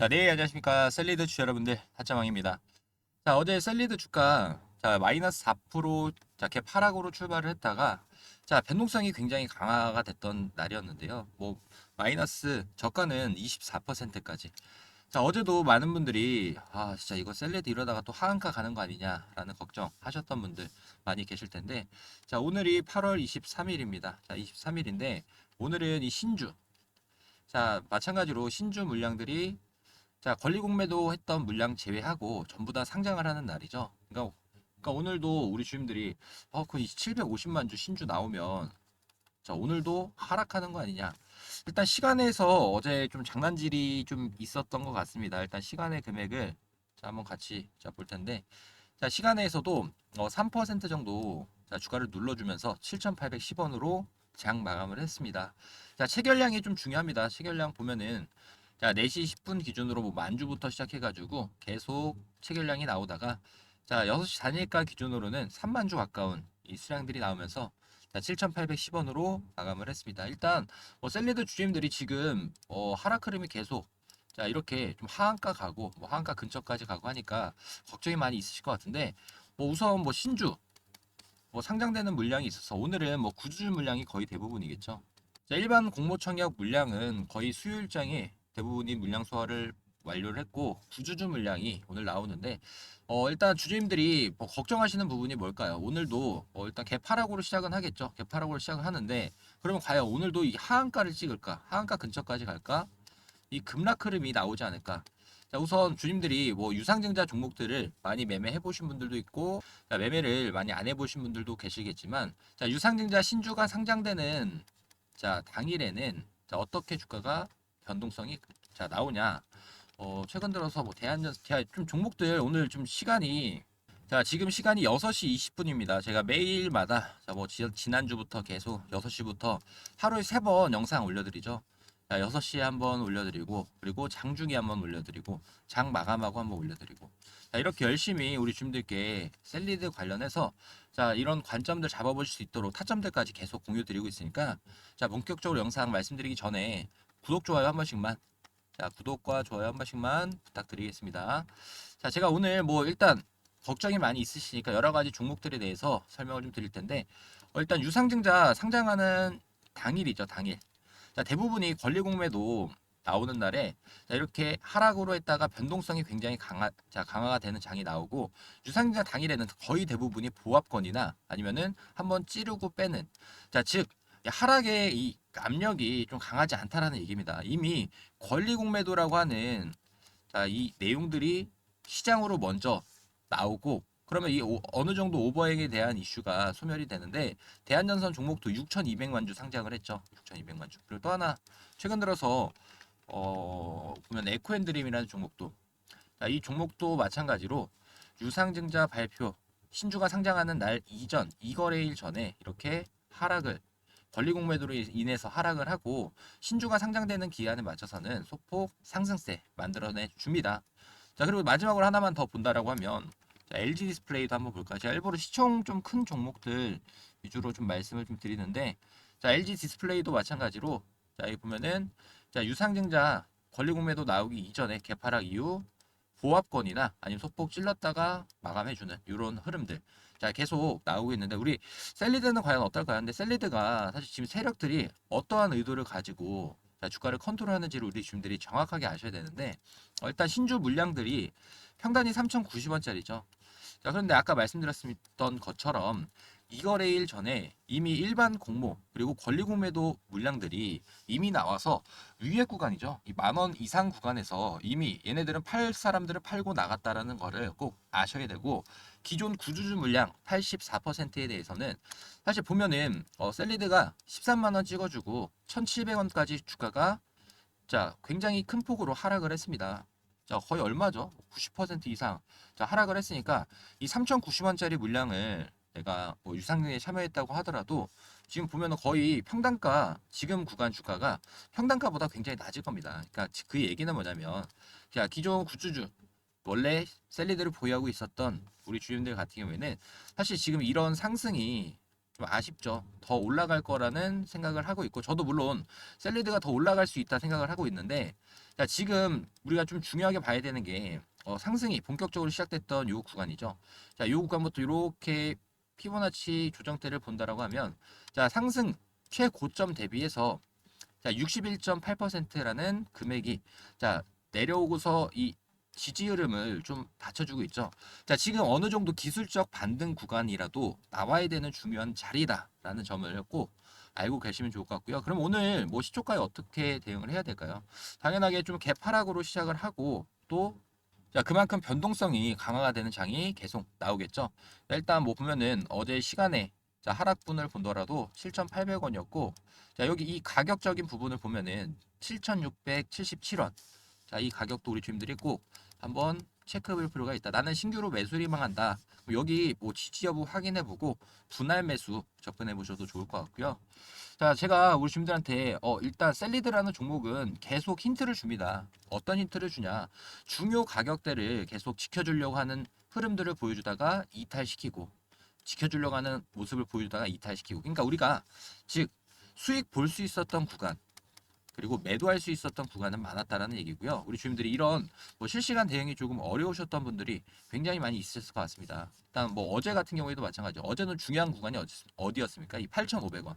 자, 네, 안녕하십니까. 셀리드 주주 여러분들, 하차망입니다. 자, 어제 셀리드 주가, 자, 마이너스 4%, 자, 갭 하락으로 출발을 했다가, 자, 변동성이 굉장히 강화가 됐던 날이었는데요. 뭐, 마이너스, 저가는 24%까지. 자, 어제도 많은 분들이, 아, 진짜 이거 셀리드 이러다가 또 하한가 가는 거 아니냐라는 걱정 하셨던 분들 많이 계실 텐데, 자, 오늘이 8월 23일입니다. 자, 23일인데, 오늘은 이 신주, 자, 마찬가지로 신주 물량들이 자, 권리 공매도 했던 물량 제외하고 전부 다 상장을 하는 날이죠. 그러니까, 그러니까 오늘도 우리 주임들이 어, 그 750만 주 신주 나오면 자, 오늘도 하락하는 거 아니냐. 일단 시간에서 어제 좀 장난질이 좀 있었던 것 같습니다. 일단 시간의 금액을 자, 한번 같이 자, 볼 텐데 자, 시간에서도 어, 3% 정도 자, 주가를 눌러주면서 7,810원으로 장 마감을 했습니다. 자, 체결량이 좀 중요합니다. 체결량 보면은 자, 4시 10분 기준으로 뭐 만주부터 시작해가지고 계속 체결량이 나오다가 자, 6시 단일가 기준으로는 3만 주 가까운 이 수량들이 나오면서 자, 7,810원으로 마감을 했습니다. 일단 뭐 셀리드 주주님들이 지금 어, 하락 흐름이 계속 자, 이렇게 좀 하한가 가고 뭐 하한가 근처까지 가고 하니까 걱정이 많이 있으실 것 같은데 뭐 우선 뭐 신주 뭐 상장되는 물량이 있어서 오늘은 뭐 구주 물량이 거의 대부분이겠죠. 자, 일반 공모청약 물량은 거의 수요일장에 대부분이 물량 소화를 완료를 했고 구주주 물량이 오늘 나오는데 어 일단 주주님들이 뭐 걱정하시는 부분이 뭘까요? 오늘도 어 일단 개파락으로 시작은 하겠죠. 개파락으로 시작을 하는데 그러면 과연 오늘도 이 하한가를 찍을까? 하한가 근처까지 갈까? 이 급락 흐름이 나오지 않을까? 자, 우선 주님들이 뭐 유상증자 종목들을 많이 매매해 보신 분들도 있고 자, 매매를 많이 안 해 보신 분들도 계시겠지만 자, 유상증자 신주가 상장되는 자, 당일에는 자, 어떻게 주가가 변동성이 자 나오냐. 어, 최근 들어서 뭐 제가 좀 종목들 오늘 좀 시간이 자, 지금 시간이 6시 20분입니다. 제가 매일마다 자, 뭐 지, 지난주부터 계속 6시부터 하루에 3번 영상 올려드리죠. 자, 6시에 한번 올려드리고 그리고 장 중에 한번 올려드리고 장 마감하고 한번 올려드리고 자, 이렇게 열심히 우리 주민들께 셀리드 관련해서 자, 이런 관점들 잡아보실 수 있도록 타점들까지 계속 공유 드리고 있으니까 자, 본격적으로 영상 말씀드리기 전에 구독, 좋아요 한 번씩만. 자, 구독과 좋아요 한 번씩만 부탁드리겠습니다. 자, 제가 오늘 뭐 일단 걱정이 많이 있으시니까 여러 가지 종목들에 대해서 설명을 좀 드릴 텐데, 어, 일단 유상증자 상장하는 당일이죠, 당일. 자, 대부분이 권리공매도 나오는 날에 자, 이렇게 하락으로 했다가 변동성이 굉장히 강하, 자, 강화가 되는 장이 나오고 유상증자 당일에는 거의 대부분이 보합권이나 아니면은 한번 찌르고 빼는 자, 즉 하락의 이 압력이 좀 강하지 않다라는 얘기입니다. 이미 권리 공매도라고 하는 자, 이 내용들이 시장으로 먼저 나오고 그러면 이 오- 어느 정도 오버행에 대한 이슈가 소멸이 되는데 대한전선 종목도 6,200만 주 상장을 했죠. 6,200만 주. 그리고 또 하나 최근 들어서 어 보면 에코앤드림이라는 종목도 자, 이 종목도 마찬가지로 유상증자 발표 신주가 상장하는 날 이전 이거래일 전에 이렇게 하락을 권리공매도로 인해서 하락을 하고 신주가 상장되는 기한에 맞춰서는 소폭 상승세 만들어내 줍니다. 자 그리고 마지막으로 하나만 더 본다라고 하면 자, LG 디스플레이도 한번 볼까요? 제가 일부러 시총 좀 큰 종목들 위주로 좀 말씀을 좀 드리는데 자 LG 디스플레이도 마찬가지로 자 여기 보면은 자 유상증자 권리 공매도 나오기 이전에 개파락 이후 보합권이나 아니면 소폭 찔렀다가 마감해주는 이런 흐름들 자 계속 나오고 있는데 우리 셀리드는 과연 어떨까요? 근데 셀리드가 사실 지금 세력들이 어떠한 의도를 가지고 자, 주가를 컨트롤하는지를 우리 주민들이 정확하게 아셔야 되는데 어, 일단 신주 물량들이 평단이 3,090원짜리죠. 자 그런데 아까 말씀드렸던 것처럼 이거래일 전에 이미 일반 공모 그리고 권리 공매도 물량들이 이미 나와서 위에 구간이죠. 이 만 원 이상 구간에서 이미 얘네들은 팔 사람들을 팔고 나갔다라는 거를 꼭 아셔야 되고 기존 구주주 물량 84%에 대해서는 사실 보면은 어, 셀리드가 13만 원 찍어주고 1,700원까지 주가가 자 굉장히 큰 폭으로 하락을 했습니다. 자 거의 얼마죠? 90% 이상 자 하락을 했으니까 이 3,090원짜리 물량을 내가 뭐 유상증에 참여했다고 하더라도 지금 보면은 거의 평단가 지금 구간 주가가 평단가보다 굉장히 낮을 겁니다. 그러니까 그 얘기는 뭐냐면 자 기존 구주주 원래 셀리드를 보유하고 있었던 우리 주주님들 같은 경우에는 사실 지금 이런 상승이 좀 아쉽죠. 더 올라갈 거라는 생각을 하고 있고 저도 물론 셀리드가 더 올라갈 수 있다 생각을 하고 있는데 자, 지금 우리가 좀 중요하게 봐야 되는 게 어, 상승이 본격적으로 시작됐던 요 구간이죠. 자, 요 구간부터 이렇게 피보나치 조정대를 본다라고 하면 자, 상승 최고점 대비해서 자, 61.8%라는 금액이 자, 내려오고서 이 지지 흐름을 좀 받쳐주고 있죠. 자, 지금 어느 정도 기술적 반등 구간이라도 나와야 되는 중요한 자리다라는 점을 꼭 알고 계시면 좋을 것 같고요. 그럼 오늘 뭐 시초가에 어떻게 대응을 해야 될까요? 당연하게 좀 개파락으로 시작을 하고 또 자, 그만큼 변동성이 강화가 되는 장이 계속 나오겠죠. 일단 뭐 보면은 어제 시간에 자, 하락분을 본더라도 7,800원이었고 자, 여기 이 가격적인 부분을 보면은 7,677원. 자, 이 가격도 우리 주임들이 꼭 한번 체크해 볼 필요가 있다. 나는 신규로 매수를 희망한다. 여기 뭐 지지 여부 확인해 보고 분할 매수 접근해 보셔도 좋을 것 같고요. 자, 제가 우리 주임들한테 어, 일단 셀리드라는 종목은 계속 힌트를 줍니다. 어떤 힌트를 주냐? 중요 가격대를 계속 지켜주려고 하는 흐름들을 보여주다가 이탈시키고 지켜주려고 하는 모습을 보여주다가 이탈시키고 그러니까 우리가 즉 수익 볼 수 있었던 구간 그리고 매도할 수 있었던 구간은 많았다라는 얘기고요. 우리 주임들이 이런 뭐 실시간 대응이 조금 어려우셨던 분들이 굉장히 많이 있으셨을 것 같습니다. 일단 뭐 어제 같은 경우에도 마찬가지죠. 어제는 중요한 구간이 어디- 어디였습니까? 이 8,500원.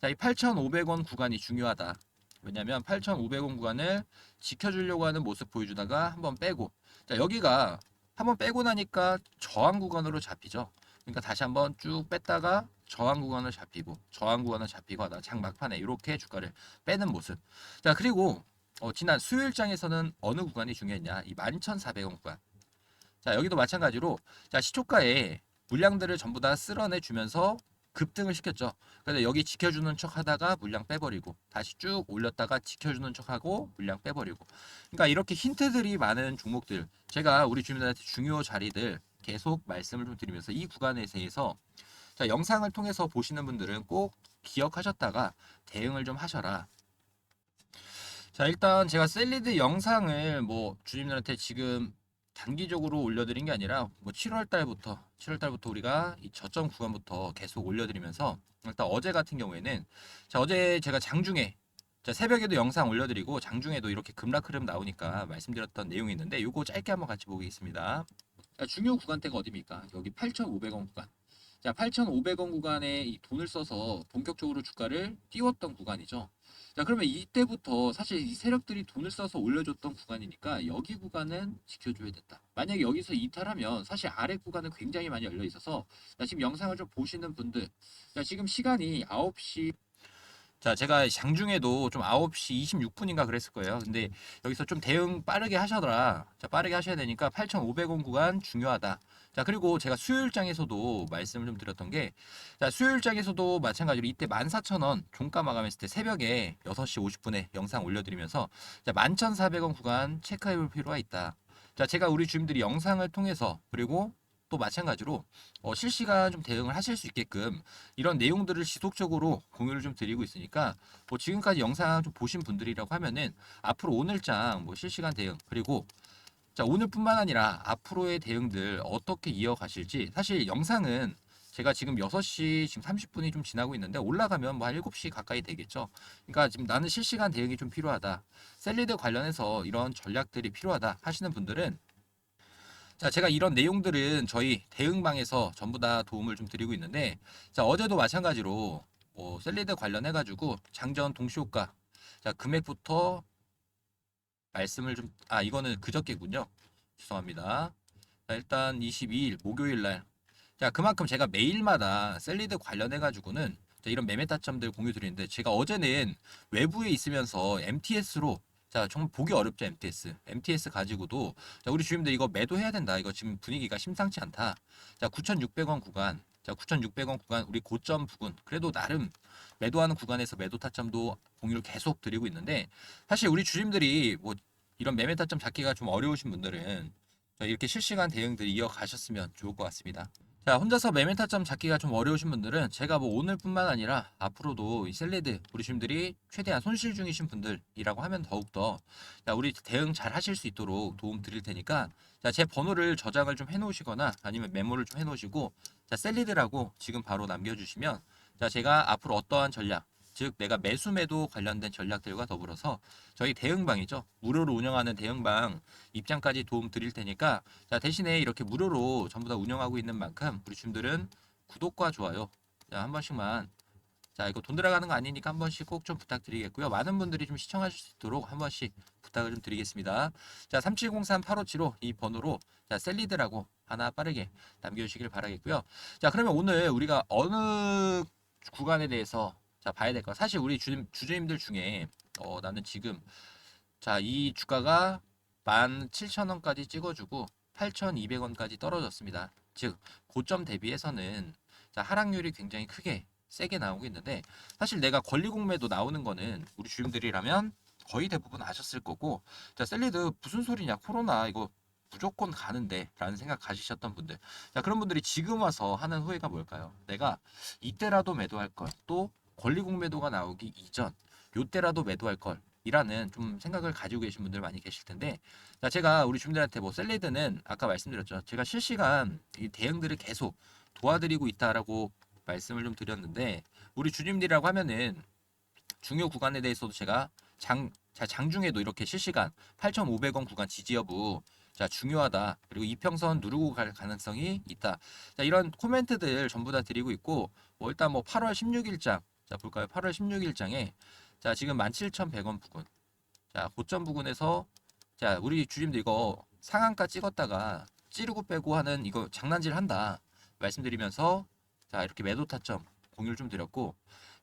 자, 이 8,500원 구간이 중요하다. 왜냐면 8,500원 구간을 지켜주려고 하는 모습 보여주다가 한번 빼고 자 여기가 한번 빼고 나니까 저항 구간으로 잡히죠. 그러니까 다시 한번 쭉 뺐다가 저항 구간을 잡히고 저항 구간을 잡히고 하다 장 막판에 이렇게 주가를 빼는 모습. 자 그리고 어, 지난 수요일장에서는 어느 구간이 중요했냐? 이 11,400원 구간. 자 여기도 마찬가지로 자 시초가에 물량들을 전부 다 쓸어내 주면서 급등을 시켰죠. 그래서 여기 지켜주는 척 하다가 물량 빼버리고 다시 쭉 올렸다가 지켜주는 척 하고 물량 빼버리고. 그러니까 이렇게 힌트들이 많은 종목들 제가 우리 주민들한테 중요 자리들 계속 말씀을 좀 드리면서 이 구간에 대해서 자 영상을 통해서 보시는 분들은 꼭 기억하셨다가 대응을 좀 하셔라. 자 일단 제가 셀리드 영상을 뭐 주님들한테 지금 단기적으로 올려드린 게 아니라 뭐 7월 달부터 7월 달부터 우리가 이 저점 구간부터 계속 올려드리면서 일단 어제 같은 경우에는 자 어제 제가 장중에 자 새벽에도 영상 올려드리고 장중에도 이렇게 급락 흐름 나오니까 말씀드렸던 내용이 있는데 요거 짧게 한번 같이 보겠습니다. 자 중요 구간대가 어디입니까? 여기 8,500원 구간. 자 8,500원 구간에 이 돈을 써서 본격적으로 주가를 띄웠던 구간이죠. 자 그러면 이때부터 사실 이 세력들이 돈을 써서 올려줬던 구간이니까 여기 구간은 지켜줘야 된다. 만약에 여기서 이탈하면 사실 아래 구간은 굉장히 많이 열려 있어서 자, 지금 영상을 좀 보시는 분들 자 지금 시간이 9시 자 제가 장중에도 좀 9시 26분인가 그랬을 거예요. 근데 여기서 좀 대응 빠르게 하셔라. 자 빠르게 하셔야 되니까 8,500원 구간 중요하다. 자 그리고 제가 수요일장에서도 말씀을 좀 드렸던 게 자, 수요일장에서도 마찬가지로 이때 14,000원 종가 마감했을 때 새벽에 6시 50분에 영상 올려드리면서 자, 11,400원 구간 체크해 볼 필요가 있다. 자, 제가 우리 주민들이 영상을 통해서 그리고 또 마찬가지로 어, 실시간 좀 대응을 하실 수 있게끔 이런 내용들을 지속적으로 공유를 좀 드리고 있으니까 뭐 지금까지 영상 좀 보신 분들이라고 하면은 앞으로 오늘장 뭐 실시간 대응 그리고 자 오늘뿐만 아니라 앞으로의 대응들 어떻게 이어가실지 사실 영상은 제가 지금 6시 지금 30분이 좀 지나고 있는데 올라가면 뭐 한 7시 가까이 되겠죠. 그러니까 지금 나는 실시간 대응이 좀 필요하다. 셀리드 관련해서 이런 전략들이 필요하다 하시는 분들은 자, 제가 이런 내용들은 저희 대응방에서 전부 다 도움을 좀 드리고 있는데 자, 어제도 마찬가지로 뭐 셀리드 관련해 가지고 장전 동시 효과 자, 금액부터 말씀을 좀 아, 이거는 그저께군요. 죄송합니다. 자, 일단 22일 목요일 날 자, 그만큼 제가 매일마다 셀리드 관련해 가지고는 자, 이런 매매 타점들 공유 드리는데 제가 어제는 외부에 있으면서 MTS로 자, 정말 보기 어렵죠, MTS. MTS 가지고도 자, 우리 주임들 이거 매도해야 된다. 이거 지금 분위기가 심상치 않다. 자, 9,600원 구간. 자, 9,600원 구간 우리 고점 부근. 그래도 나름 매도하는 구간에서 매도 타점도 공유를 계속 드리고 있는데 사실 우리 주임들이 뭐 이런 매매 타점 잡기가 좀 어려우신 분들은 자, 이렇게 실시간 대응들이 이어가셨으면 좋을 것 같습니다. 자, 혼자서 매매 타점 잡기가 좀 어려우신 분들은 제가 뭐 오늘뿐만 아니라 앞으로도 이 셀레드 우리 주임들이 최대한 손실 중이신 분들이라고 하면 더욱더 자, 우리 대응 잘 하실 수 있도록 도움 드릴 테니까 자, 제 번호를 저장을 좀 해놓으시거나 아니면 메모를 좀 해놓으시고 자, 셀리드라고 지금 바로 남겨주시면 자, 제가 앞으로 어떠한 전략, 즉 내가 매수 매도 관련된 전략들과 더불어서 저희 대응방이죠. 무료로 운영하는 대응방 입장까지 도움 드릴 테니까 자, 대신에 이렇게 무료로 전부 다 운영하고 있는 만큼 우리 주님들은 구독과 좋아요 자, 한 번씩만 자, 이거 돈 들어가는 거 아니니까 한 번씩 꼭 좀 부탁드리겠고요. 많은 분들이 좀 시청하실 수 있도록 한 번씩 부탁을 좀 드리겠습니다. 자, 3703-8575 이 번호로 자, 셀리드라고 하나 빠르게 남겨주시길 바라겠고요. 자, 그러면 오늘 우리가 어느 구간에 대해서 자, 봐야 될까? 사실 우리 주, 주주님들 중에 어, 나는 지금 자, 이 주가가 17,000원까지 찍어주고 8,200원까지 떨어졌습니다. 즉, 고점 대비해서는 자, 하락률이 굉장히 크게 세게 나오고 있는데 사실 내가 권리 공매도 나오는 거는 우리 주님들이라면 거의 대부분 아셨을 거고 자 셀리드 무슨 소리냐 코로나 이거 무조건 가는데 라는 생각 가지셨던 분들. 자 그런 분들이 지금 와서 하는 후회가 뭘까요? 내가 이때라도 매도할 걸 또 권리 공매도가 나오기 이전 요때라도 매도할 걸 이라는 좀 생각을 가지고 계신 분들 많이 계실 텐데 자 제가 우리 주민들한테 뭐 셀리드는 아까 말씀드렸죠. 제가 실시간 이 대응들을 계속 도와드리고 있다라고 말씀을 좀 드렸는데 우리 주님들이라고 하면은 중요 구간에 대해서도 제가 장, 자, 장중에도 이렇게 실시간 8,500원 구간 지지 여부 자 중요하다. 그리고 이평선 누르고 갈 가능성이 있다. 자 이런 코멘트들 전부 다 드리고 있고 뭐 일단 뭐 8월 16일장 자 볼까요? 8월 16일장에 자 지금 17,100원 부근. 자 고점 부근에서 자 우리 주님들 이거 상한가 찍었다가 찌르고 빼고 하는 이거 장난질 한다 말씀드리면서 자 이렇게 매도 타점 공유를 좀 드렸고.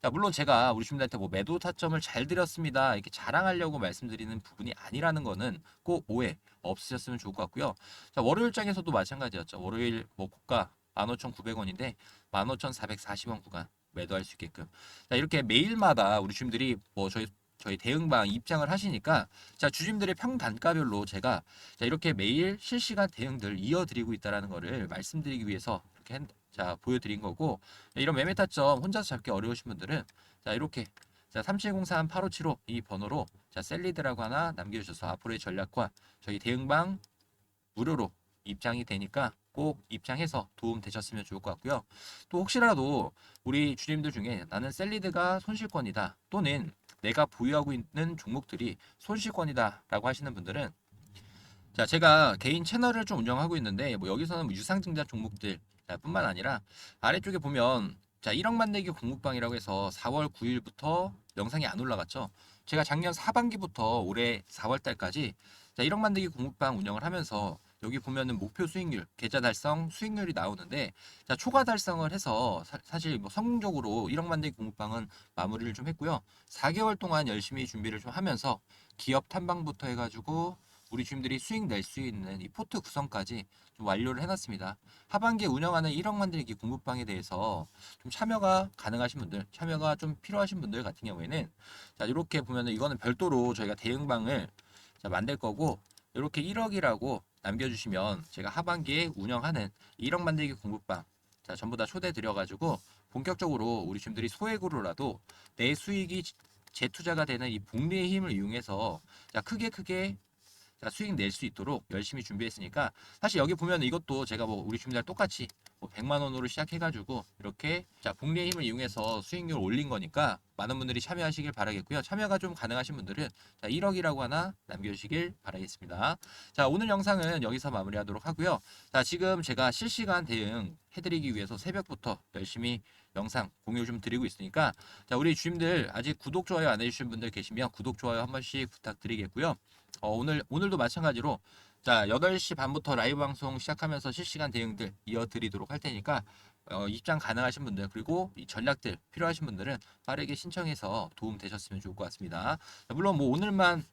자 물론 제가 우리 주민들한테 뭐 매도 타점을 잘 드렸습니다. 이렇게 자랑하려고 말씀드리는 부분이 아니라는 거는 꼭 오해 없으셨으면 좋을 것 같고요. 자 월요일 장에서도 마찬가지였죠. 월요일 뭐 고가 15,900원인데 15,440원 구간 매도할 수 있게끔. 자 이렇게 매일마다 우리 주민들이 뭐 저희 저희 대응방 입장을 하시니까 자 주주님들의 평단가별로 제가 자 이렇게 매일 실시간 대응들 이어드리고 있다라는 거를 말씀드리기 위해서 이렇게 핸- 자 보여드린 거고 이런 매매 타점 혼자서 잡기 어려우신 분들은 자 이렇게 자 3703-8575 이 번호로 자 셀리드라고 하나 남겨주셔서 앞으로의 전략과 저희 대응방 무료로 입장이 되니까 꼭 입장해서 도움 되셨으면 좋을 것 같고요. 또 혹시라도 우리 주님들 중에 나는 셀리드가 손실권이다 또는 내가 보유하고 있는 종목들이 손실권이다 라고 하시는 분들은 자 제가 개인 채널을 좀 운영하고 있는데 뭐 여기서는 뭐 유상증자 종목들 자, 뿐만 아니라 아래쪽에 보면 자 1억 만들기 공급방이라고 해서 4월 9일부터 영상이 안 올라갔죠. 제가 작년 하반기부터 올해 4월 달까지 자 1억 만들기 공급방 운영을 하면서 여기 보면은 목표 수익률, 계좌 달성 수익률이 나오는데 자 초과 달성을 해서 사, 실뭐 성공적으로 1억 만들기 공급방은 마무리를 좀 했고요. 4개월 동안 열심히 준비를 좀 하면서 기업 탐방부터 해가지고 우리 주민들이 수익 낼 수 있는 이 포트 구성까지 좀 완료를 해놨습니다. 하반기에 운영하는 1억 만들기 공급방에 대해서 좀 참여가 가능하신 분들, 참여가 좀 필요하신 분들 같은 경우에는 자 이렇게 보면은 이거는 별도로 저희가 대응방을 자, 만들 거고 이렇게 1억이라고 남겨주시면 제가 하반기에 운영하는 1억 만들기 공급방 자 전부 다 초대 드려가지고 본격적으로 우리 주민들이 소액으로라도 내 수익이 재투자가 되는 이 복리의 힘을 이용해서 자 크게 크게 자 수익 낼 수 있도록 열심히 준비했으니까 사실 여기 보면 이것도 제가 뭐 우리 주민들 똑같이 뭐 100만 원으로 시작해가지고 이렇게 자 복리의 힘을 이용해서 수익률 올린 거니까 많은 분들이 참여하시길 바라겠고요. 참여가 좀 가능하신 분들은 자 1억이라고 하나 남겨주시길 바라겠습니다. 자 오늘 영상은 여기서 마무리하도록 하고요. 자 지금 제가 실시간 대응 해드리기 위해서 새벽부터 열심히 영상 공유 좀 드리고 있으니까 자 우리 주님들 아직 구독 좋아요 안 해주신 분들 계시면 구독 좋아요 한 번씩 부탁드리겠고요. 어, 오늘 오늘도 마찬가지로 자 8시 반부터 라이브 방송 시작하면서 실시간 대응들 이어드리도록 할 테니까 어, 입장 가능하신 분들 그리고 이 전략들 필요하신 분들은 빠르게 신청해서 도움 되셨으면 좋을 것 같습니다. 자, 물론 뭐 오늘만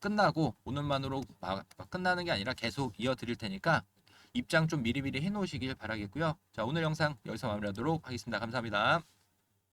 끝나고 오늘만으로 막- 막 끝나는 게 아니라 계속 이어드릴 테니까 입장 좀 미리미리 해놓으시길 바라겠고요. 자 오늘 영상 여기서 마무리하도록 하겠습니다. 감사합니다